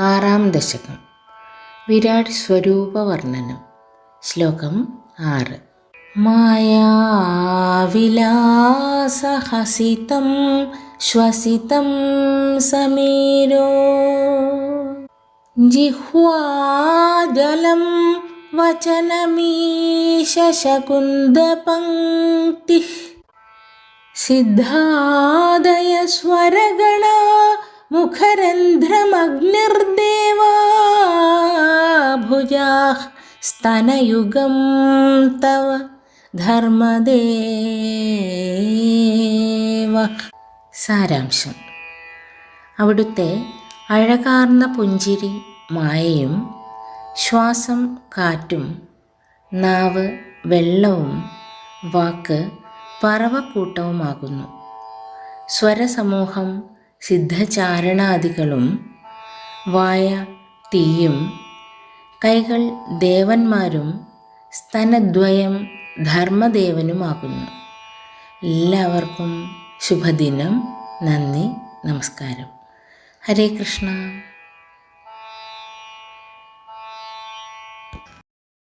ആറാം ദശകം. വിരാട് സ്വരൂപ വർണനം ശ്ലോകം ആറ്. മായാവിലാസഹസിതം ശ്വസിതം സമീരോ. ജിഹ്വാജലം വചനമീശകുന്ദപങ്ക്തി സിദ്ധാദയ സ്വരഗണാ मुखरन्ध्रमग्निर्देवा भुजाः स्तनयुगं तव ധർമ്മദേവ സാരാംശം അവിടുത്തെ അഴകാർന്ന പുഞ്ചിരി മായയും ശ്വാസം കാറ്റും നാവ് വെള്ളവും വാക്ക് പറവക്കൂട്ടവുമാകുന്നു സ്വരസമൂഹം സിദ്ധചാരണാദികളും വായ തീയും കൈകൾ ദേവന്മാരും സ്തനദ്വയം ധർമ്മദേവനുമാകുന്നു. എല്ലാവർക്കും ശുഭദിനം. നന്ദി നമസ്കാരം. ഹരേ കൃഷ്ണ.